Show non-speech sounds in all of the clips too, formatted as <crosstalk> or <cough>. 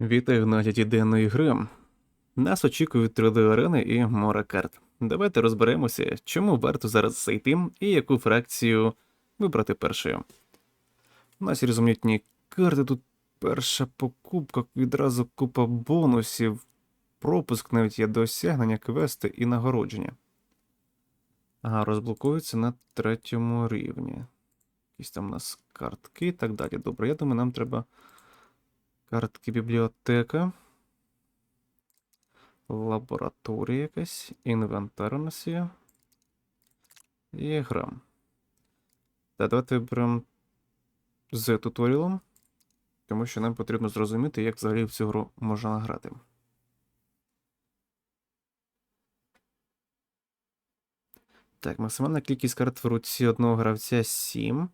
Вітаю на гляді денної гри. Нас очікують 3D-арени і море карт. Давайте розберемося, чому варто зараз зайти і яку фракцію вибрати першою. У нас різноманітні карти, тут перша покупка, відразу купа бонусів, пропуск навіть є досягнення, квести і нагородження. Ага, розблокується на третьому рівні. Якісь там у нас картки і так далі. Добре, я думаю, нам треба. Картки бібліотека. Лабораторія якась. Інвентар у нас є. І гра. Та давайте виберемо з туторіалом. Тому що нам потрібно зрозуміти, як взагалі в цю гру можна грати. Так, максимальна кількість карт в руці одного гравця 7.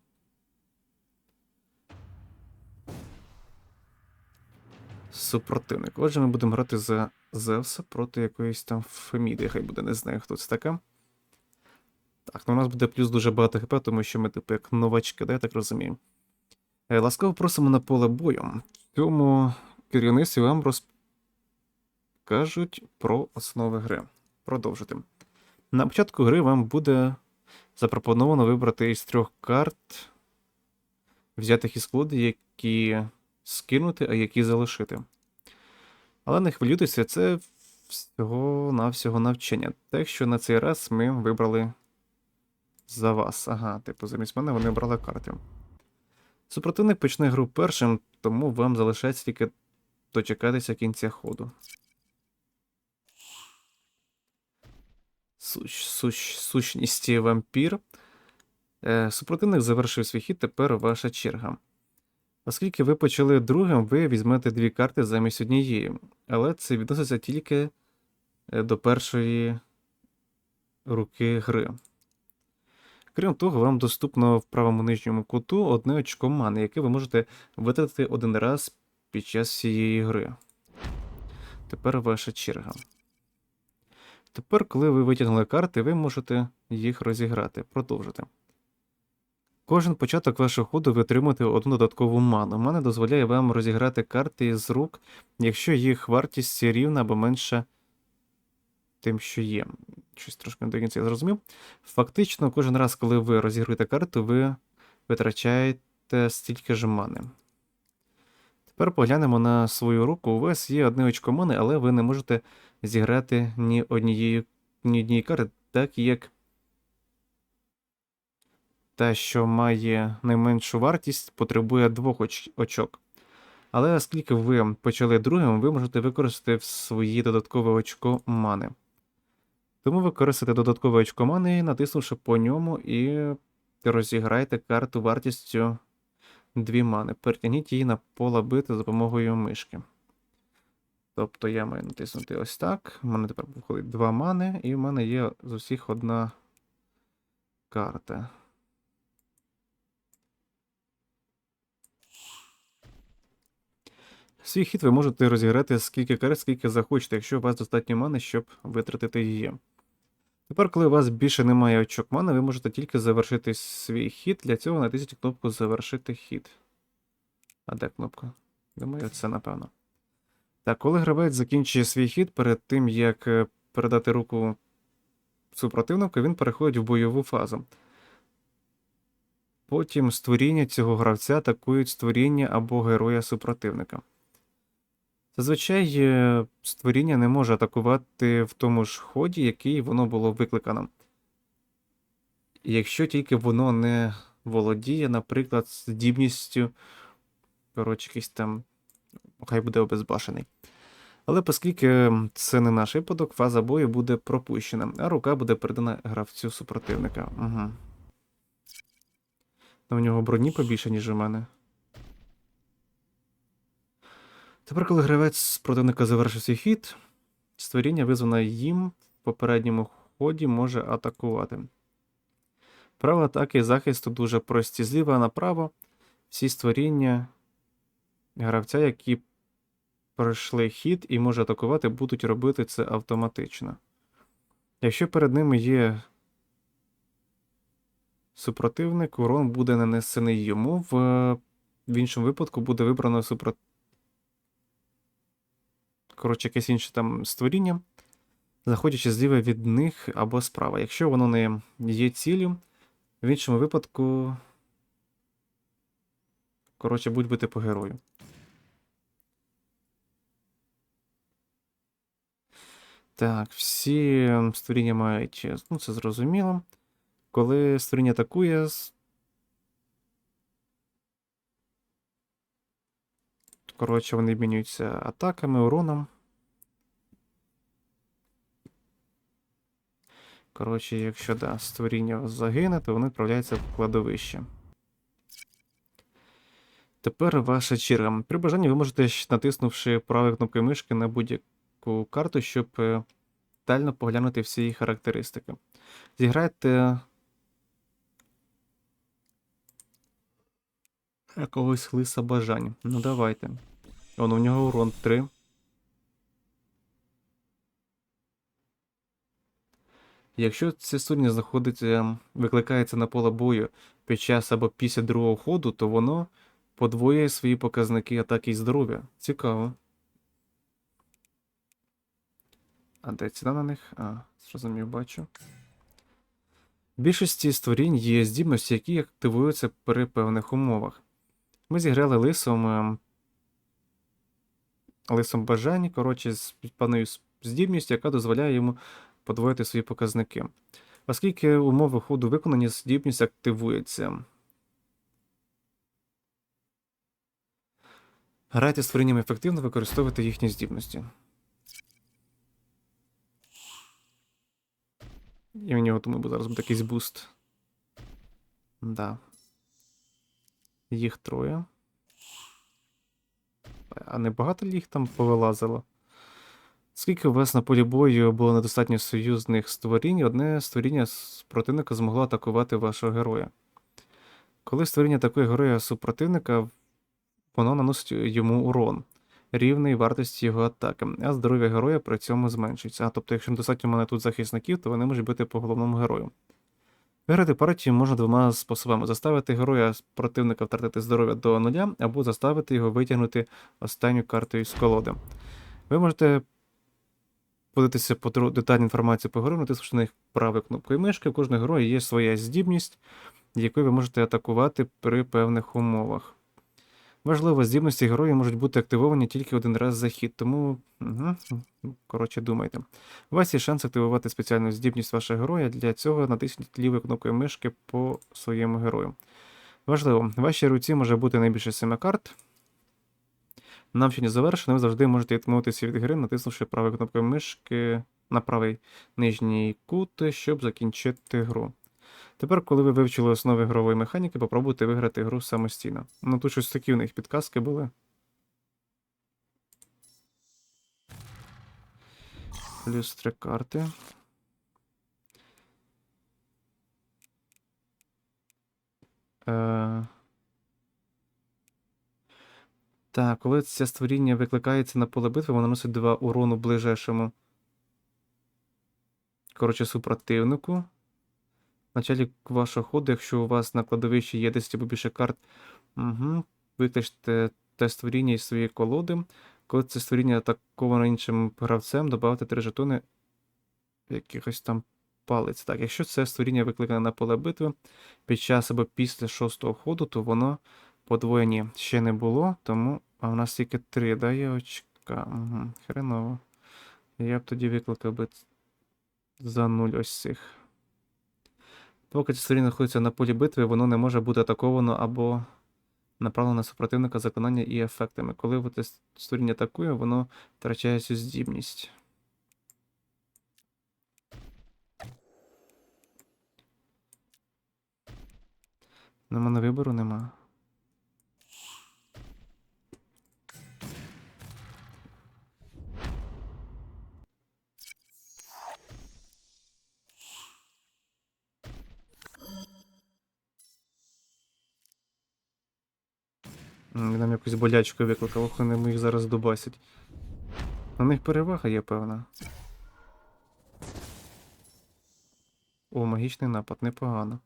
Супротивник. Отже, ми будемо грати за Зевса проти якоїсь там Феміди, хай буде, не знаю, хто це така. Так, ну у нас буде плюс дуже багато хп, тому що ми, типу, як новачки, да, я так розумію. Е, ласкаво просимо на поле бою. В цьому керівництві вам розкажуть про основи гри. Продовжити. На початку гри вам буде запропоновано вибрати із трьох карт, взятих із колоди, які скинути, а які залишити. Але не хвилюйтеся, це всього-навсього навчання. Так що на цей раз ми вибрали за вас. Ага, типу, замість мене вони брали карти. Супротивник почне гру першим, тому вам залишається тільки дочекатися кінця ходу. Суч, суч, сущність вампір. Е, супротивник завершив свій хід, тепер ваша черга. Оскільки ви почали другим, ви візьмете дві карти замість однієї, але це відноситься тільки е, до першої руки гри. Крім того, вам доступно в правому нижньому куту одне очко мани, яке ви можете витратити один раз під час всієї гри. Тепер ваша черга. Тепер, коли ви витягнули карти, ви можете їх розіграти, продовжити. Кожен початок вашого ходу ви отримуєте одну додаткову ману. Мана дозволяє вам розіграти карти з рук, якщо їх вартість рівна або менша тим, що є. Щось трошки не до кінця я зрозумів. Фактично, кожен раз, коли ви розігруєте карту, ви витрачаєте стільки ж мани. Тепер поглянемо на свою руку. У вас є одне очко мани, але ви не можете зіграти ні однієї ні однієї карти, так як та, що має найменшу вартість, потребує двох оч очок. Але оскільки ви почали другим, ви можете використати свої додаткове очко мани. Тому використайте додаткове очко мани, натиснувши по ньому, і розіграйте карту вартістю 2 мани. Перетягніть її на поле бити за допомогою мишки. Тобто я маю натиснути ось так. У мене тепер виходить 2 мани, і в мене є з усіх одна карта. Свій хід ви можете розіграти скільки карт, скільки захочете, якщо у вас достатньо мани, щоб витратити її. Тепер, коли у вас більше немає очок мани, ви можете тільки завершити свій хід. Для цього натисніть кнопку Завершити хід. А де кнопка? Думаю, це напевно. Так, коли гравець закінчує свій хід, перед тим як е, передати руку супротивнику, він переходить в бойову фазу. Потім створіння цього гравця атакують створіння або героя супротивника. Зазвичай е, створіння не може атакувати в тому ж ході, який воно було викликано. Якщо тільки воно не володіє, наприклад, здібністю, коротше, якийсь там, хай буде обезбашений. Але оскільки це не наш випадок, фаза бою буде пропущена, а рука буде передана гравцю супротивника. Угу. У нього броні побільше, ніж у мене. Тепер, коли гравець противника завершив свій хід, створіння, визване їм в попередньому ході, може атакувати. Право атаки і захисту дуже прості. Зліва направо всі створіння гравця, які пройшли хід і може атакувати, будуть робити це автоматично. Якщо перед ними є супротивник, урон буде нанесений йому, в, в іншому випадку буде вибрано супротивник. Коротше, якесь інше там створіння, заходячи зліва від них або справа. Якщо воно не є ціллю, в іншому випадку. Коротше, будь бити по герою. Так, всі створіння мають. Ну, це зрозуміло. Коли створіння атакує. Коротше, вони обмінюються атаками, уроном. Коротше, якщо да, створіння загине, то воно відправляється в кладовище. Тепер ваша черга. При бажанні ви можете, натиснувши правою кнопкою мишки на будь-яку карту, щоб е, детально поглянути всі її характеристики. Зіграйте якогось лиса бажань. Ну давайте. Он у нього урон 3. Якщо це створення знаходиться, викликається на поле бою під час або після другого ходу, то воно подвоює свої показники атаки і здоров'я. Цікаво. А де ціна на них? А, зрозумів, бачу. В більшості створінь є здібності, які активуються при певних умовах. Ми зіграли лисом. ем, Лисом бажань, коротше, з певною здібністю, яка дозволяє йому подвоїти свої показники. Оскільки умови ходу виконані, здібність активується. Грайте з створіннями ефективно, використовуйте їхні здібності. І в нього, думаю, буде зараз буде якийсь буст. Да. Їх троє. А не багато їх там повилазило? Скільки у вас на полі бою було недостатньо союзних створінь, одне створіння противника змогло атакувати вашого героя. Коли створіння атакує героя супротивника, воно наносить йому урон, рівний вартості його атаки, а здоров'я героя при цьому зменшується. А тобто, якщо недостатньо в мене тут захисників, то вони можуть бити по головному герою. Виграти партію можна двома способами: заставити героя противника втратити здоров'я до нуля, або заставити його витягнути останню картою з колоди. Ви можете подивитися по детальну інформацію по герою, натиснувши на них правою кнопкою мишки. У кожного героя є своя здібність, якою ви можете атакувати при певних умовах. Важливо, здібності героїв можуть бути активовані тільки один раз за хід, тому угу, коротше думайте. У вас є шанс активувати спеціальну здібність вашого героя. Для цього натисніть лівою кнопкою мишки по своєму герою. Важливо, в вашій руці може бути найбільше 7 карт. Навчання завершено, ви завжди можете відмовитися від гри, натиснувши правою кнопкою мишки на правий нижній кут, щоб закінчити гру. Тепер, коли ви вивчили основи ігрової механіки, попробуйте виграти гру самостійно. Ну тут щось такі у них підказки були. Плюс три карти. Е... Так, коли це створіння викликається на поле битви, воно наносить 2 урону ближайшому. Коротше, супротивнику. В началі вашого ходу, якщо у вас на кладовищі є 10 або більше карт, угу, викличте те створіння із своєї колоди. Коли це створіння атаковано іншим гравцем, додавте 3 жетони якихось там палець. Так, якщо це створіння викликане на поле битви під час або після шостого ходу, то воно подвоєні ще не було, тому. А в нас тільки 3, да, є очка. Угу, хреново. Я б тоді викликав би за 0 ось цих. Поки це створіння знаходиться на полі битви, воно не може бути атаковано або направлено на супротивника заклинання і ефектами. Коли от створіння атакує, воно втрачає цю здібність. На мене вибору нема. Нам якусь болячку викликав, ох, вони їх зараз дубасять. На них перевага є певна. О, магічний напад, непогано.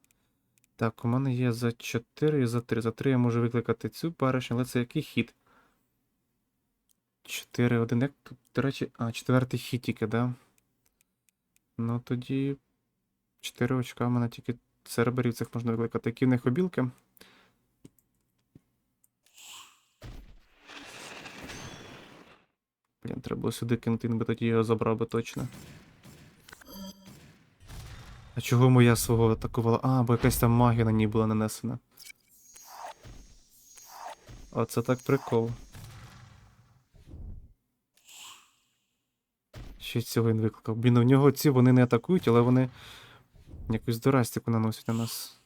Так, у мене є за 4 і за 3. За 3 я можу викликати цю баришню, але це який хід? 4-1. Як тут, до речі, а, четвертий хід тільки, да? Ну тоді 4 очка в мене тільки серберів цих можна викликати. Які в них обілки? Блін, треба було сюди кинути, він би тоді його забрав би точно. А чого моя свого атакувала? А, бо якась там магія на ній була нанесена. Оце так прикол. Ще цього він викликав. Блін, у нього ці вони не атакують, але вони якусь дурастику наносять на нас.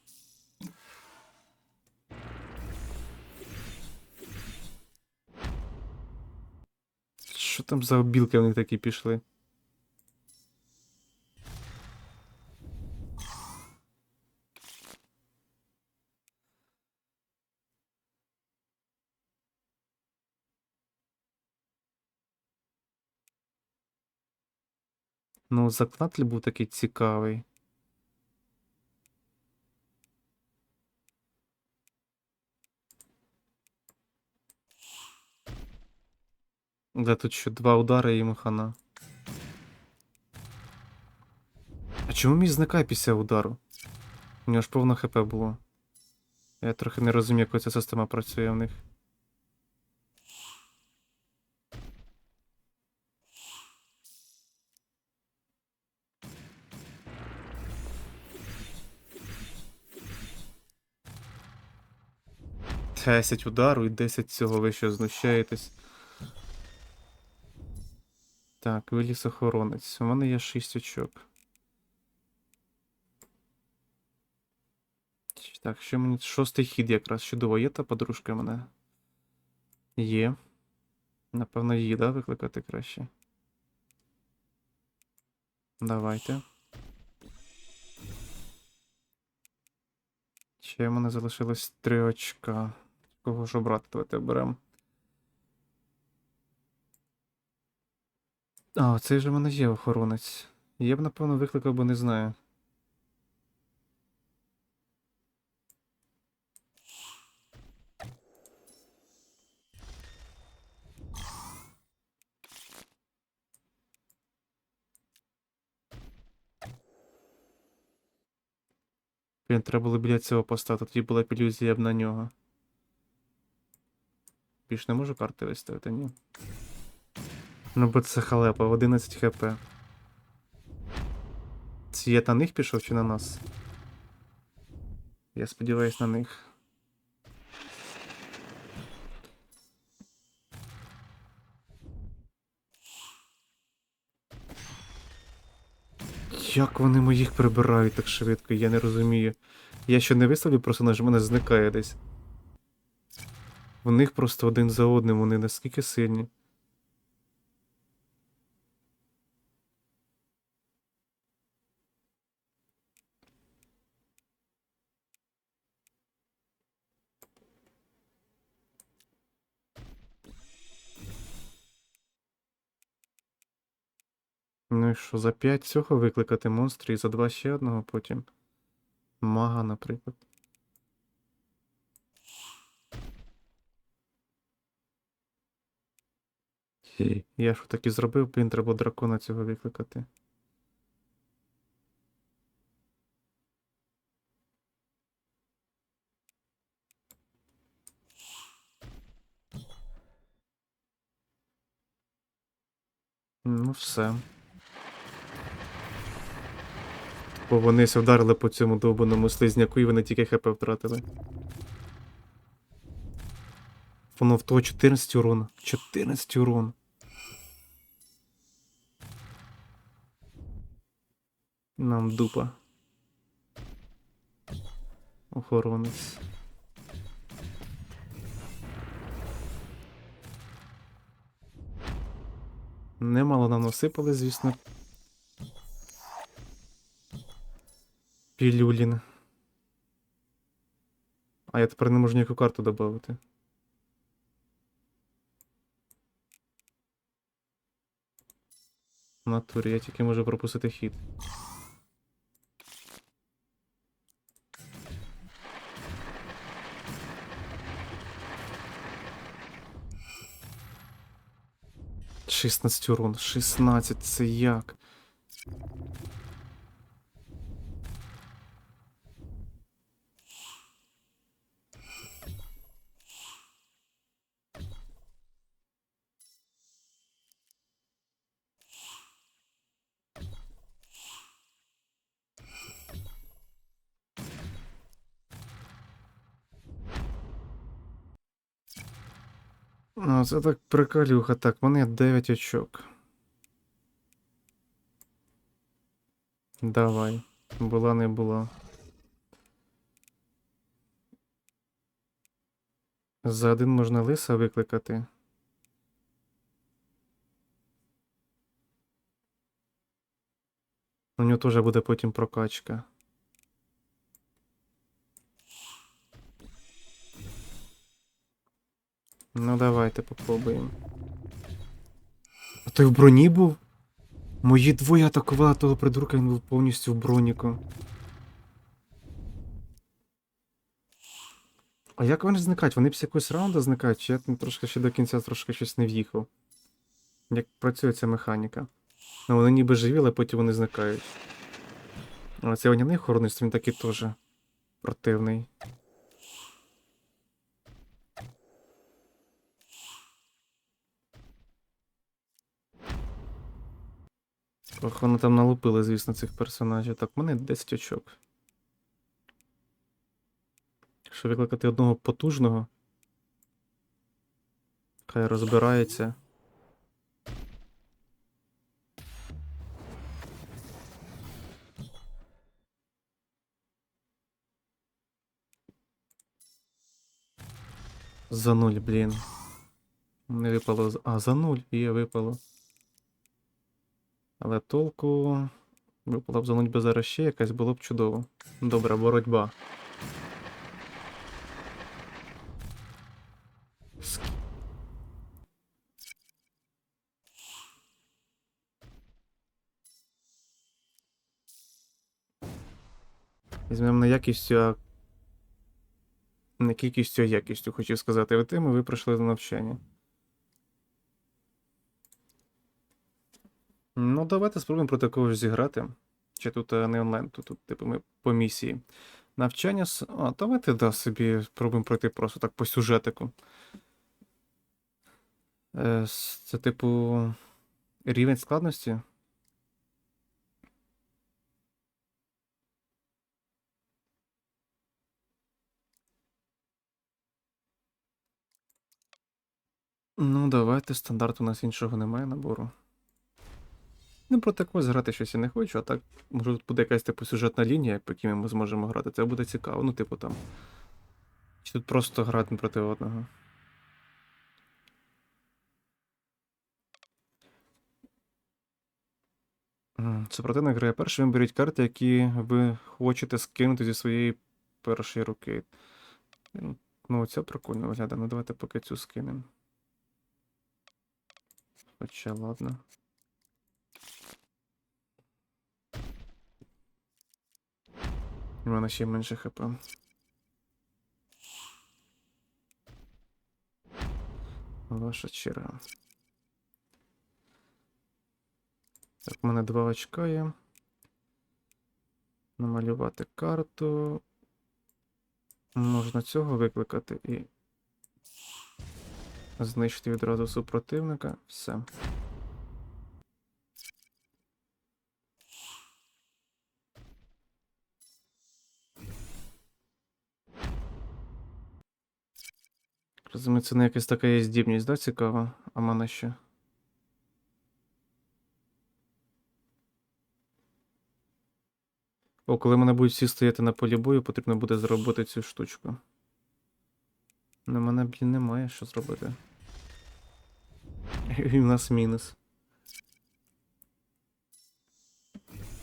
Що там за обілки вони такі пішли? Ну, заклад був такий цікавий. Да тут ще два удари і махана. А чому мій зникає після удару? У нього ж повно хп було. Я трохи не розумію, як ця система працює в них. Десять удару і 10 цього ви що знущаєтесь. Так, виліз охоронець. У мене є 6 очок. Так, що мені. Шостий хід якраз чудово. Є та подружка мене? Є. Напевно, її, да, викликати краще. Давайте. Ще в мене залишилось 3 очка. Кого ж обрати? Давайте оберемо. А, цей же в мене є охоронець. Я б, напевно, викликав, бо не знаю. Блін, треба було біля цього поставити, тоді була б ілюзія б на нього. Більш не можу карти виставити, ні. Ну, бо це халепа, 11 хп. Цвіт на них пішов чи на нас? Я сподіваюсь на них. Як вони моїх прибирають так швидко, я не розумію. Я ще не виставлю, просто наш мене зникає десь. В них просто один за одним, вони наскільки сильні. І що, за 5 цього викликати монстрів і за 2 ще одного потім. Мага, наприклад. Хі, Я ж так і зробив, блін, треба дракона цього викликати. Ну, все. Бо вони ся вдарили по цьому довбаному слизняку, і вони тільки хп втратили. Воно в того 14 урон. 14 урон. Нам дупа. Охоронець. Немало нам насипали, звісно. Пілюлін. А я тепер не можу ніяку карту додати. Натурі, я тільки можу пропустити хід. 16 урон. 16, це як? Ну, це так приколюха. Так, в мене 9 очок. Давай. Була не була. За один можна лиса викликати. У нього теж буде потім прокачка. Ну, давайте попробуємо. А той в броні був? Мої двоє атакували того придурка, він був повністю в броніку. А як вони зникають? Вони після якогось раунду зникають, чи я там трошки ще до кінця трошки щось не в'їхав? Як працює ця механіка? Ну, вони ніби живі, але потім вони зникають. А цей вогняний охоронець, він такий теж противний. Ох, вони там налупили, звісно, цих персонажів. Так, в мене 10 очок. Якщо викликати одного потужного. Хай розбирається. За нуль, блін. Не випало. А, за нуль є, випало. Але толку. Випала б за нуль без зараз ще якась було б чудово. Добра боротьба. Візьмемо не якістю, а не кількістю, а якістю, хочу сказати. Ви тим, ви прийшли на навчання. Ну, давайте спробуємо проти когось зіграти. Чи тут е, не онлайн, тут, тут типу, ми по місії. Навчання. А, давайте да, собі спробуємо пройти просто так по сюжетику. Е, Це, типу, рівень складності. Ну, давайте, стандарт у нас іншого немає набору. Ну, проти когось грати щось я не хочу, а так, може, тут буде якась типу сюжетна лінія, по якій ми зможемо грати. Це буде цікаво. Ну, типу там. Чи тут просто грати проти одного. Супротивник грає першим. Беріть карти, які ви хочете скинути зі своєї першої руки. Ну, це прикольно виглядає. Ну, давайте поки цю скинемо. Хоча, ладно. У мене ще менше хп. Ваша черга. Так, у мене два очка є. Намалювати карту. Можна цього викликати і знищити відразу супротивника. Все. Це не якась така є здібність, да, цікава? А в мене ще. О, коли мене будуть всі стояти на полі бою, потрібно буде зробити цю штучку. На мене, блін, немає що зробити. <laughs> І в нас мінус.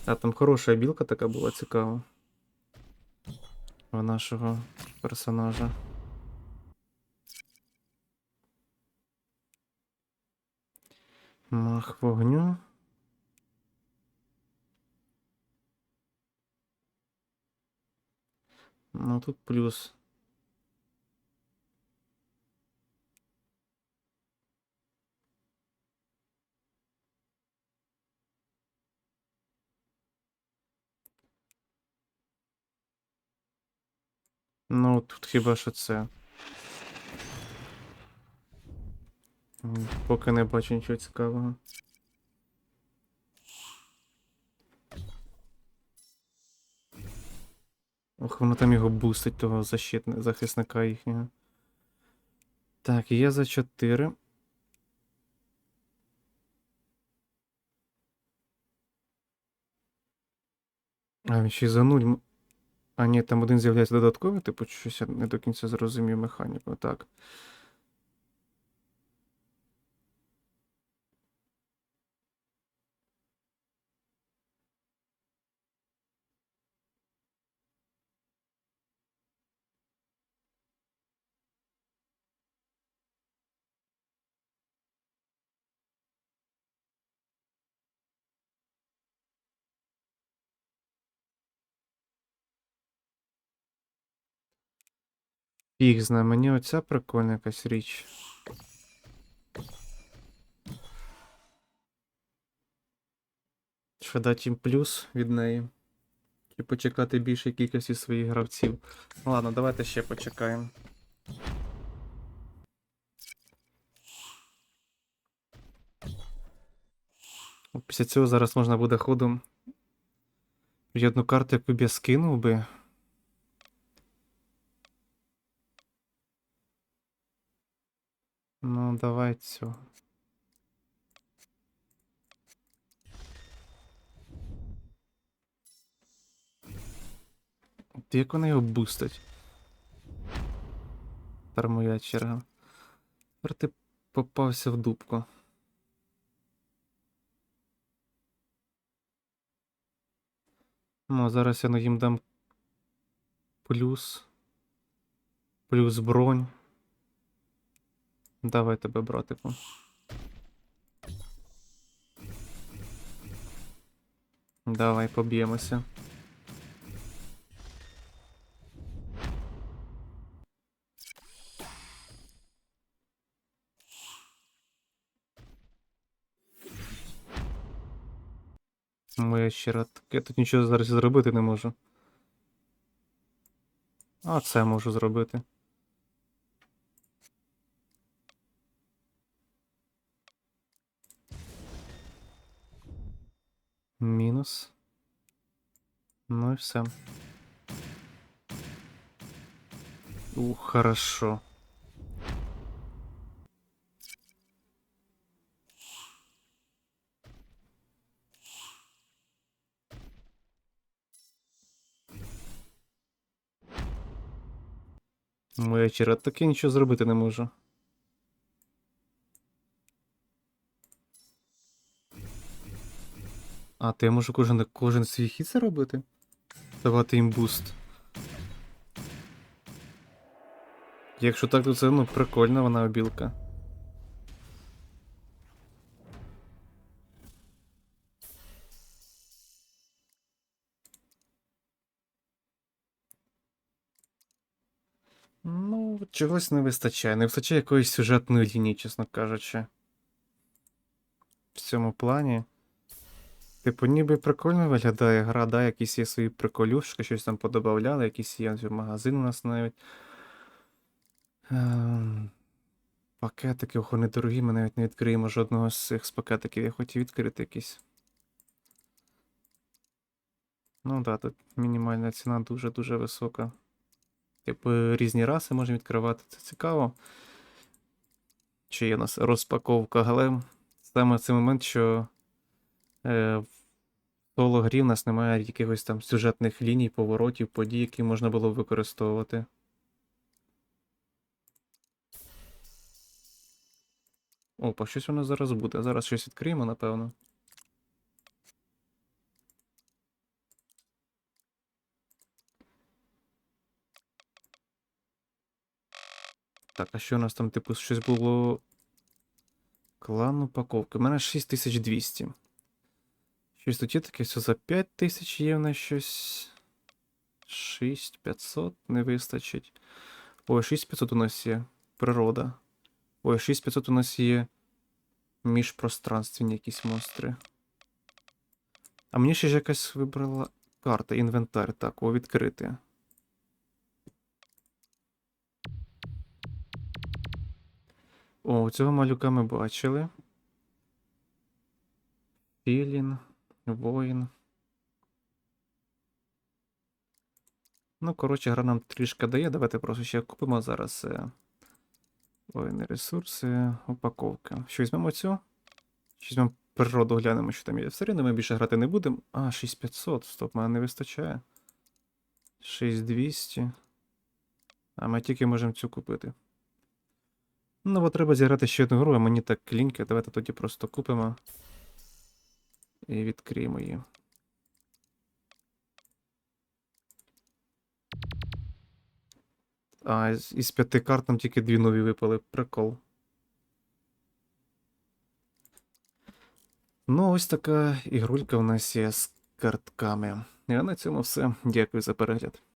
А там хороша білка така була цікава. У нашого персонажа. Мах вогню. Ну тут плюс. Ну, тут хіба що це? Поки не бачу нічого цікавого. Ох, воно там його бустить, того защитни- захисника їхнього. Так, є за 4. А, він ще й за 0. А, ні, там один з'являється додатковий, типу, щось я не до кінця зрозумів механіку. Так. Фіг знає, мені оця прикольна якась річ. Що дати їм плюс від неї. Чи почекати більшої кількості своїх гравців. Ладно, давайте ще почекаємо. Після цього зараз можна буде ходом. Одну карту, яку б я скинув би. Ну, давай цього. От Як вони його бустять? Тепер моя черга. Тепер ти попався в дупку. Ну, а зараз я ну, їм дам плюс. Плюс бронь. Давай тебе, братику. Давай поб'ємося. Моя щира, так я тут нічого зараз зробити не можу. А це можу зробити. Мінус. Ну і все. Ух, хорошо. Моя черга, так я нічого зробити не можу. А, то я можу кожен, кожен свій хід це робити? Давати їм буст. Якщо так, то це ну прикольна вона обілка. Ну, чогось не вистачає. Не вистачає якоїсь сюжетної лінії, чесно кажучи. В цьому плані. Типу, ніби прикольно виглядає гра, да, якісь є свої приколюшки, щось там подобавляли, якісь є магазин у нас навіть. Ем, Пакетики, ох, вони дорогі, ми навіть не відкриємо жодного з цих пакетиків. Я хотів відкрити якийсь. Ну так, да, тут мінімальна ціна дуже-дуже висока. Типу, різні раси можемо відкривати, це цікаво. Чи є у нас розпаковка, але саме цей момент, що в соло грі в нас немає якихось там сюжетних ліній, поворотів, подій, які можна було б використовувати. Опа, щось нас зараз буде. Зараз щось відкриємо, напевно. Так, а що у нас там, типу, щось було. Клан упаковки. У мене 6200. Щось тут є таке все за 5 тисяч є в нас щось. 6500 не вистачить. Ой, 6500 у нас є. Природа. Ой, 6500 у нас є. Міжпространственні якісь монстри. А мені ще ж якась вибрала карта, інвентар. Так, о, відкрити. О, цього малюка ми бачили. Філін воїн. Ну, коротше, гра нам трішки дає. Давайте просто ще купимо зараз е, воїни ресурси, упаковки. Що візьмемо цю? Чи візьмемо природу, глянемо, що там є. Все рівно ми більше грати не будемо. А, 6500. Стоп, мене не вистачає. 6200. А ми тільки можемо цю купити. Ну, бо треба зіграти ще одну гру, а мені так ліньки. Давайте тоді просто купимо. І відкриємо її. А, із, п'яти карт нам тільки дві нові випали. Прикол. Ну, ось така ігрулька у нас є з картками. І на цьому все. Дякую за перегляд.